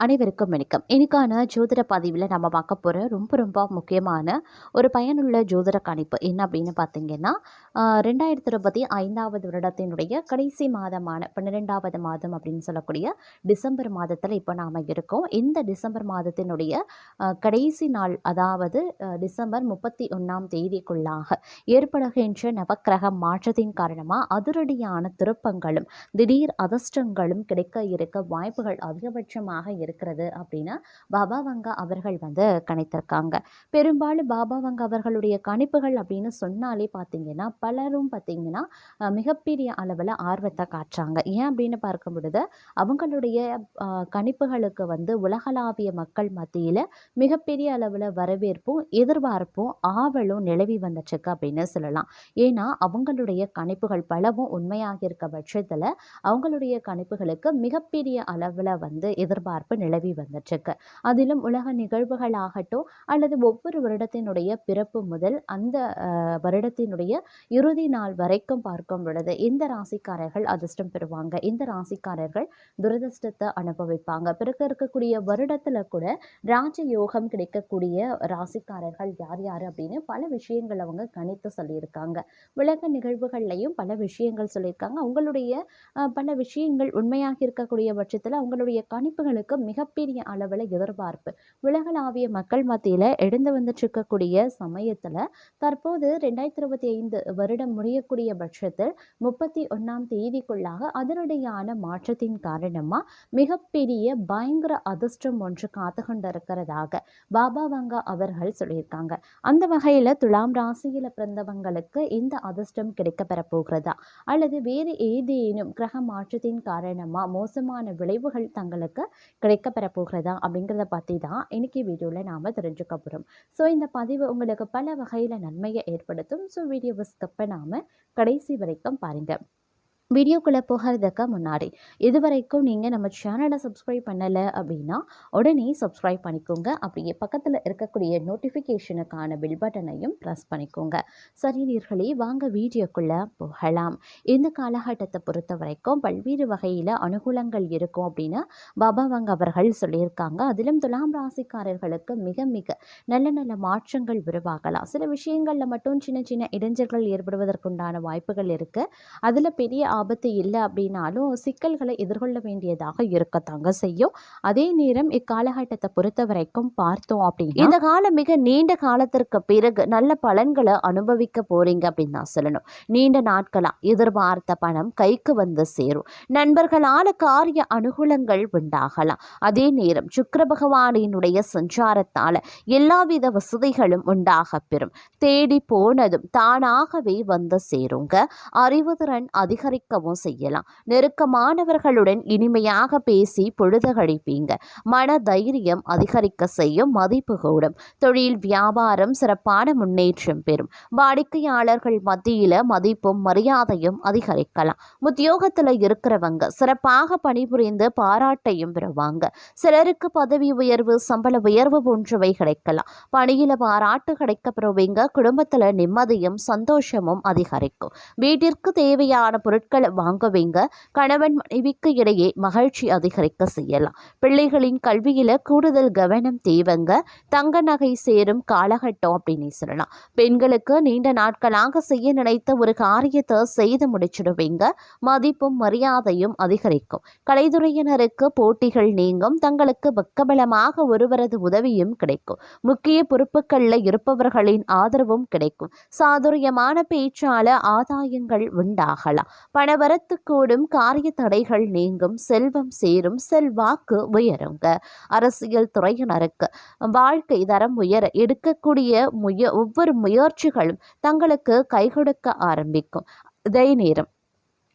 அனைவருக்கும் வணக்கம். இன்னைக்கான ஜோதிட பதிவில் நம்ம பார்க்க போகிற ரொம்ப ரொம்ப முக்கியமான ஒரு பயனுள்ள ஜோதிட கணிப்பு என்ன அப்படின்னு பார்த்தீங்கன்னா ரெண்டாயிரத்தி இருபத்தி ஐந்தாவது வருடத்தினுடைய கடைசி மாதமான பன்னிரெண்டாவது மாதம் அப்படின்னு சொல்லக்கூடிய டிசம்பர் மாதத்தில் இப்போ நாம் இருக்கோம். இந்த டிசம்பர் மாதத்தினுடைய ஆஹ், கடைசி நாள் அதாவது டிசம்பர் முப்பத்தி ஒன்றாம் தேதிக்குள்ளாக ஏற்படுகின்ற நவக்கிரக மாற்றத்தின் காரணமாக அதிரடியான திருப்பங்களும் திடீர் அதிர்ஷ்டங்களும் கிடைக்க இருக்க வாய்ப்புகள் அதிகபட்சமாக இருக்கிறது அப்படின்னா பாபா வங்கா அவர்கள் வந்து கணித்திருக்காங்க. பெரும்பாலும் பாபா வங்கா அவர்களுடைய கணிப்புகள் அப்படின்னு சொன்னாலே பார்த்தீங்கன்னா பலரும் பார்த்தீங்கன்னா மிகப்பெரிய அளவில் ஆர்வத்தை காட்டுறாங்க. ஏன் அப்படின்னு பார்க்கும் பொழுது அவங்களுடைய கணிப்புகளுக்கு வந்து உலகளாவிய மக்கள் மத்தியில் மிகப்பெரிய அளவில் வரவேற்பும் எதிர்பார்ப்பும் ஆவலும் நிலவி வந்துச்சுக்கு அப்படின்னு சொல்லலாம். ஏன்னா அவங்களுடைய கணிப்புகள் பலவும் உண்மையாக இருக்க பட்சத்தில் அவங்களுடைய கணிப்புகளுக்கு மிகப்பெரிய அளவில் வந்து எதிர்பார்ப்பு நிலவி வந்துட்டுருக்கு. அதிலும் உலக நிகழ்வுகளாகட்டும் அல்லது ஒவ்வொரு வருடத்தினுடைய பிறப்பு முதல் அந்த வருடத்தினுடைய இறுதி நாள் வரைக்கும் பார்க்கும் பொழுது இந்த ராசிக்காரர்கள் அதிர்ஷ்டம் பெறுவாங்க. இந்த ராசிக்காரர்கள் துரதிர்ஷ்டத்தை அனுபவிப்பாங்க. பிறகு இருக்கக்கூடிய வருடத்தில் கூட ராஜ யோகம் கிடைக்கக்கூடிய ராசிக்காரர்கள் யார் யார் அப்படின்னு பல விஷயங்கள் அவங்க கணித்து சொல்லியிருக்காங்க. உலக நிகழ்வுகள்லையும் பல விஷயங்கள் சொல்லியிருக்காங்க. அவங்களுடைய பல விஷயங்கள் உண்மையாக இருக்கக்கூடிய பட்சத்தில் அவங்களுடைய கணிப்புகளுக்கு மிகப்பெரிய அளவில் எதிர்பார்ப்பு. உலகளாவிய மக்கள் மத்தியில் எழுந்து வந்துட்டு இருக்கக்கூடிய சமயத்தில் தற்போது ரெண்டாயிரத்தி இருபத்தி ஐந்து வருடம் முடியக்கூடிய பட்சத்தில் முப்பத்தி ஒன்றாம் தேதிக்குள்ளாக அதனுடையான மாற்றத்தின் காரணமாக மிகப்பெரிய பயங்கர அதிர்ஷ்டம் ஒன்று காத்து கொண்டு இருக்கிறதாக பாபா வங்கா அவர்கள் சொல்லியிருக்காங்க. அந்த வகையில் துலாம் ராசியில் பிறந்தவங்களுக்கு இந்த அதிர்ஷ்டம் கிடைக்க பெறப்போகிறதா அல்லது வேறு ஏதேனும் கிரக மாற்றத்தின் காரணமாக மோசமான விளைவுகள் தங்களுக்கு கிடை கிடைக்க பெறப்போகிறதா அப்படிங்கிறத பற்றி தான் இன்னைக்கு வீடியோவில் நாம் தெரிஞ்சுக்க போகிறோம் ஸோ இந்த பதிவு உங்களுக்கு பல வகையில் நன்மையை ஏற்படுத்தும். ஸோ வீடியோவை ஸ்கிப் நாம் கடைசி வரைக்கும் பாருங்கள் வீடியோக்குள்ளே போகிறதுக்கு முன்னாடி இது வரைக்கும் நீங்கள் நம்ம சேனலை சப்ஸ்கிரைப் பண்ணலை அப்படின்னா உடனே சப்ஸ்கிரைப் பண்ணிக்கோங்க. அப்படியே பக்கத்தில் இருக்கக்கூடிய நோட்டிஃபிகேஷனுக்கான பில் பட்டனையும் ப்ரெஸ் பண்ணிக்கோங்க. சரி நீர்களே வாங்க வீடியோக்குள்ளே போகலாம். இந்த காலகட்டத்தை பொறுத்த வரைக்கும் பல்வேறு வகையில் அனுகூலங்கள் இருக்கும் அப்படின்னு பாபா வங்க அவர்கள் சொல்லியிருக்காங்க. அதிலும் துலாம் ராசிக்காரர்களுக்கு மிக மிக நல்ல நல்ல மாற்றங்கள் உருவாகலாம். சில விஷயங்களில் மட்டும் சின்ன சின்ன இடைஞ்சல்கள் ஏற்படுவதற்குண்டான வாய்ப்புகள் இருக்குது அதில் பெரிய ஆபத்து இல்லை அப்படின்னாலும் சிக்கல்களை எதிர்கொள்ள வேண்டியதாக இருக்கத்தாங்க செய்யும். அதே நேரம் இக்காலகட்டத்தை பொறுத்த வரைக்கும் பார்த்தோம் அப்படின்னா இந்த காலம் மிக நீண்ட காலத்திற்கு பிறகு நல்ல பலன்களை அனுபவிக்க போறீங்க அப்படின்னு நான் சொல்லணும். நீண்ட நாட்களா எதிர்பார்த்த பணம் கைக்கு வந்து சேரும். நண்பர்களால காரிய அனுகூலங்கள் உண்டாகலாம். அதே நேரம் சுக்கர பகவானினுடைய சஞ்சாரத்தால எல்லாவித வசதிகளும் உண்டாக பெறும். தேடி போனதும் தானாகவே வந்து சேருங்க. அறிவுதிறன் அதிகரிக்கவும் செய்யலாம். நெருக்கமானவர்களுடன் இனிமையாக பேசி பொழுது கழிப்பீங்க மன தைரியம் அதிகரிக்க செய்யும் மதிப்பு கூடும். தொழில் வியாபாரம் சிறப்பான முன்னேற்றம் பெறும். வாடிக்கையாளர்கள் மத்தியில் மதிப்பும் மரியாதையும் அதிகரிக்கலாம். உத்தியோகத்தில் இருக்கிறவங்க சிறப்பாக பணிபுரிந்து பாராட்டையும் பெறுவாங்க. சிலருக்கு பதவி உயர்வு சம்பள உயர்வு போன்றவை கிடைக்கலாம். பணியில பாராட்டு கிடைக்க பெறுவீங்க குடும்பத்துல நிம்மதியும் சந்தோஷமும் அதிகரிக்கும். வீட்டிற்கு தேவையான பொருட்கள் பொருட்களை வாங்க வைங்க. கணவன் மனைவிக்கு இடையே மகிழ்ச்சி அதிகரிக்க செய்யலாம். பிள்ளைகளின் கல்வியில கூடுதல் கவனம் தேவைங்க. தங்க நகை சேரும் காலகட்டம் அப்படின்னு சொல்லலாம். பெண்களுக்கு நீண்ட நாட்களாக செய்ய நினைத்த ஒரு காரியத்தை செய்து முடிச்சிடுவீங்க. மதிப்பும் மரியாதையும் அதிகரிக்கும். கலைத்துறையினருக்கு போட்டிகள் நீங்கும். தங்களுக்கு பக்கபலமாக ஒருவரது உதவியும் கிடைக்கும். முக்கிய பொறுப்புகளில் இருப்பவர்களின் ஆதரவும் கிடைக்கும். சாதுரியமான பேச்சால ஆதாயங்கள் உண்டாகலாம். பணவரத்து கூடும் காரிய தடைகள் நீங்கும் செல்வம் சேரும் செல்வாக்கு உயருங்க. அரசியல் துறையினருக்கு வாழ்க்கை தரம் உயர எடுக்கக்கூடிய முய ஒவ்வொரு முயற்சிகளும் தங்களுக்கு கை கொடுக்க ஆரம்பிக்கும். இதே நேரம்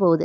அனுப்பும்போது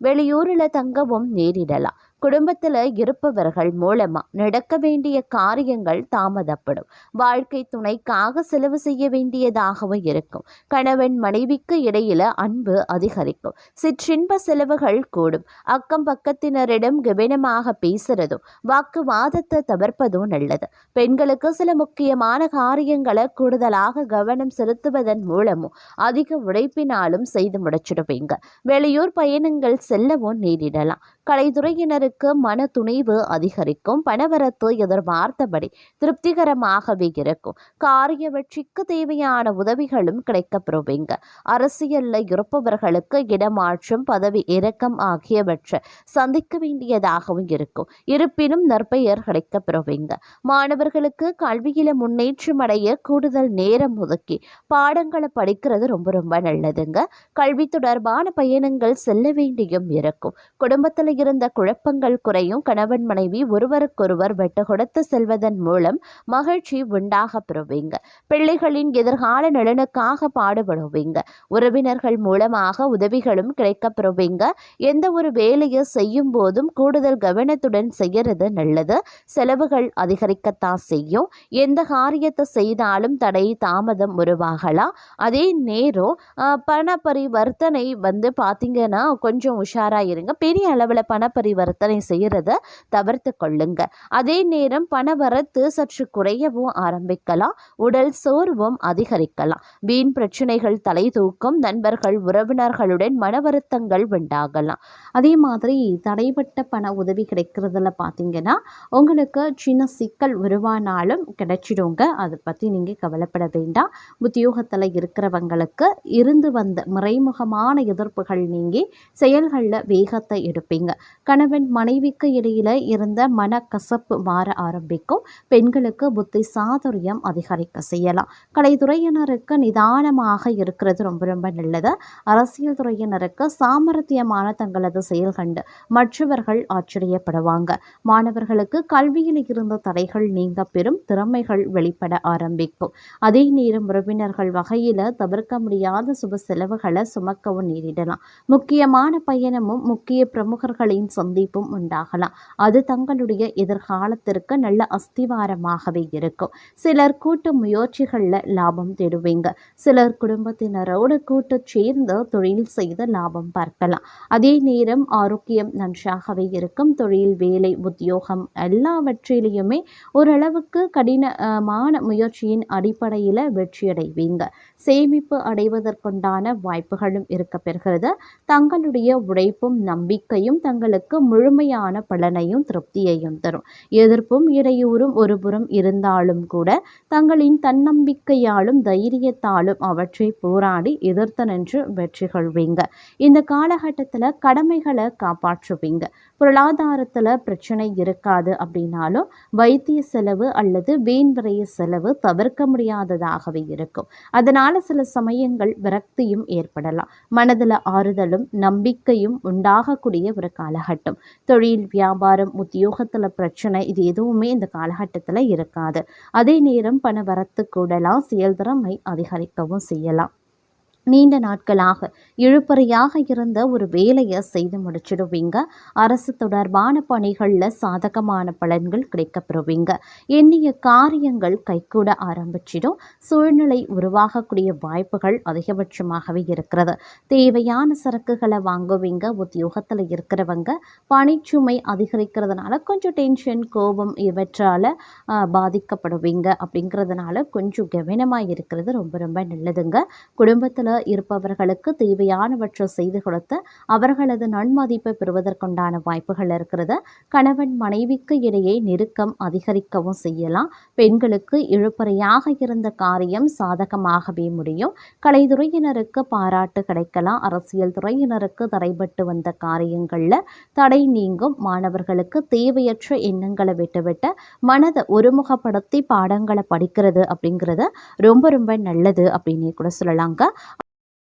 வெளியூரில் தங்கவும் நேரிடலாம். குடும்பத்தில் இருப்பவர்கள் மூலமா நடக்க வேண்டிய காரியங்கள் தாமதப்படும். வாழ்க்கை துணைக்காக செலவு செய்ய வேண்டியதாகவும் இருக்கும். கணவன் மனைவிக்கு இடையில அன்பு அதிகரிக்கும். சிற்றின்ப செலவுகள் கூடும். அக்கம் பக்கத்தினரிடம் கவனமாக பேசுறதும் வாக்குவாதத்தை தவிர்ப்பதும் நல்லது. பெண்களுக்கு சில முக்கியமான காரியங்களை கூடுதலாக கவனம் செலுத்துவதன் மூலமும் அதிக உழைப்பினாலும் செய்து முடிச்சிடுவீங்க. வெளியூர் பயணங்கள் செல்லவும் நேரிடலாம். கலைத்துறையினருக்கு மன துணிவு அதிகரிக்கும். பணவரத்து எதிர்பார்த்தபடி திருப்திகரமாகவே இருக்கும். காரிய வெற்றிக்கு தேவையான உதவிகளும் கிடைக்கப்பெறுவீங்க. அரசியலில் இருப்பவர்களுக்கு இடமாற்றம் பதவி இறக்கம் ஆகியவற்றை சந்திக்க வேண்டியதாகவும் இருக்கும். இருப்பினும் நற்பெயர் கிடைக்கப்பெறுவீங்க. மாணவர்களுக்கு கல்வியில முன்னேற்றம் அடைய கூடுதல் நேரம் ஒதுக்கி பாடங்களை படிக்கிறது ரொம்ப ரொம்ப நல்லதுங்க. கல்வி தொடர்பான பயணங்கள் செல்ல வேண்டியும் இருக்கும். குடும்பத்தில் இருந்த குழப்பங்கள் குறையும். கணவன் மனைவி ஒருவருக்கொருவர் வெட்டு கொடுத்து செல்வதன் மூலம் மகிழ்ச்சி உண்டாக பெறுவீங்க. பிள்ளைகளின் எதிர்கால நலனுக்காக பாடுபடுவீங்க. உறவினர்கள் மூலமாக உதவிகளும் கிடைக்கப் பெறுவீங்க. எந்த ஒரு வேலையை செய்யும் போதும் கூடுதல் கவனத்துடன் செய்யறது நல்லது. செலவுகள் அதிகரிக்கத்தான் செய்யும். எந்த காரியத்தை செய்தாலும் தடை தாமதம் உருவாகலாம். அதே நேரம் பண பரிவர்த்தனை வந்து பார்த்தீங்கன்னா கொஞ்சம் உஷாராக இருங்க. பெரிய அளவில் பண பரிவர்த்தனை செய்கிறத தவிர்த்து கொள்ளுங்க. அதே நேரம் பண வரத்து சற்று குறையவும் ஆரம்பிக்கலாம். உடல் சோர்வும் அதிகரிக்கலாம். வீண் பிரச்சனைகள் தலை தூக்கும் நண்பர்கள் உறவினர்களுடன் மன வருத்தங்கள் உண்டாகலாம். அதே மாதிரி தடைப்பட்ட பண உதவி கிடைக்கிறதுல பார்த்தீங்கன்னா உங்களுக்கு சின்ன சிக்கல் உருவானாலும் கிடைச்சிடுங்க. அதை பற்றி நீங்கள் கவலைப்பட வேண்டாம். உத்தியோகத்தில் இருக்கிறவங்களுக்கு இருந்து வந்த மறைமுகமான எதிர்ப்புகள் நீங்கி செயல்களில் வேகத்தை எடுப்பீங்க. கணவன் மனைவிக்கு இடையில இருந்த மனக்கசப்பு மாற ஆரம்பிக்கும். பெண்களுக்கு புத்தி சாதுரியம் அதிகரிக்க செய்யலாம். கலைத்துறையினருக்கு நிதானமாக இருக்கிறது ரொம்ப ரொம்ப நல்லது. அரசியல் துறையினருக்கு சாமர்த்தியமான தங்களது செயல் கண்டு மற்றவர்கள் ஆச்சரியப்படுவாங்க. மாணவர்களுக்கு கல்வியில் இருந்த தடைகள் நீங்க பெறும் திறமைகள் வெளிப்பட ஆரம்பிக்கும். அதே நேரம் உறவினர்கள் வகையில் தவிர்க்க முடியாத சுப செலவுகளை சுமக்கவும் நேரிடலாம். முக்கியமான பயணமும் முக்கிய பிரமுகர்கள் பிரமுகர்களின் சந்திப்பும் உண்டாகலாம். அது தங்களுடைய எதிர்காலத்திற்கு நல்ல அஸ்திவாரமாகவே இருக்கும். சிலர் கூட்டு முயற்சிகளில் லாபம் தேடுவீங்க. சிலர் குடும்பத்தினரோடு கூட்டு சேர்ந்து தொழில் செய்து லாபம் பார்க்கலாம். அதே நேரம் ஆரோக்கியம் நன்றாகவே இருக்கும். தொழில் வேலை உத்தியோகம் எல்லாவற்றிலையுமே ஓரளவுக்கு கடினமான முயற்சியின் அடிப்படையில் வெற்றியடைவீங்க. சேமிப்பு அடைவதற்குண்டான வாய்ப்புகளும் இருக்க பெறுகிறது தங்களுடைய உழைப்பும் நம்பிக்கையும் தங்களுக்கு முழுமையான பலனையும் திருப்தியையும் தரும். எதிர்ப்பும் இடையூறும் ஒருபுறம் இருந்தாலும் கூட தங்களின் தன்னம்பிக்கையாலும் தைரியத்தாலும் அவற்றை போராடி எதிர்த்து நின்று வெற்றி கொள்வீங்க இந்த காலகட்டத்தில் கடமைகளை காப்பாற்றுவீங்க. பொருளாதாரத்தில் பிரச்சனை இருக்காது அப்படின்னாலும் வைத்திய செலவு அல்லது வீண் விரைய செலவு தவிர்க்க முடியாததாகவே இருக்கும். அதனால் சில சமயங்கள் விரக்தியும் ஏற்படலாம். மனதில் ஆறுதலும் நம்பிக்கையும் உண்டாகக்கூடிய ஒரு காலகட்டம். தொழில் வியாபாரம் உத்தியோகத்தில் பிரச்சனை இது எதுவுமே இந்த காலகட்டத்தில் இருக்காது. அதே நேரம் பண வரத்து கூடலாம் செயல்திறமை அதிகரிக்கவும் செய்யலாம். நீண்ட நாட்களாக இழுப்பறையாக இருந்த ஒரு வேலையை செய்து முடிச்சிடுவீங்க. அரசு தொடர்பான பணிகளில் சாதகமான பலன்கள் கிடைக்கப்பெறுவீங்க. எண்ணிய காரியங்கள் கைகூட ஆரம்பிச்சிடும். சூழ்நிலை உருவாகக்கூடிய வாய்ப்புகள் அதிகபட்சமாகவே இருக்கிறது. தேவையான சரக்குகளை வாங்குவீங்க. உத்தியோகத்தில் இருக்கிறவங்க பணிச்சுமை அதிகரிக்கிறதுனால கொஞ்சம் டென்ஷன் கோபம் இவற்றால் பாதிக்கப்படுவீங்க. அப்படிங்கிறதுனால கொஞ்சம் கவனமாக இருக்கிறது ரொம்ப ரொம்ப நல்லதுங்க. குடும்பத்தில் இருப்பவர்களுக்கு தேவையானவற்றை செய்து கொடுத்து அவர்களது நன்மதிப்பை பெறுவதற்குண்டான வாய்ப்புகள் இருக்கிறது. கணவன் மனைவிக்கு இடையே நெருக்கம் அதிகரிக்கவும் செய்யலாம். பெண்களுக்கு இழுப்பறையாக இருந்த காரியம் சாதகமாகவே முடியும். கலைத்துறையினருக்கு பாராட்டு கிடைக்கலாம். அரசியல் துறையினருக்கு தடைபட்டு வந்த காரியங்களில் தடை நீங்கும். மாணவர்களுக்கு தேவையற்ற எண்ணங்களை விட்டுவிட்டு மனதை ஒருமுகப்படுத்தி பாடங்களை படிக்கிறது அப்படிங்கிறது ரொம்ப ரொம்ப நல்லது அப்படின்னு கூட சொல்லலாங்க.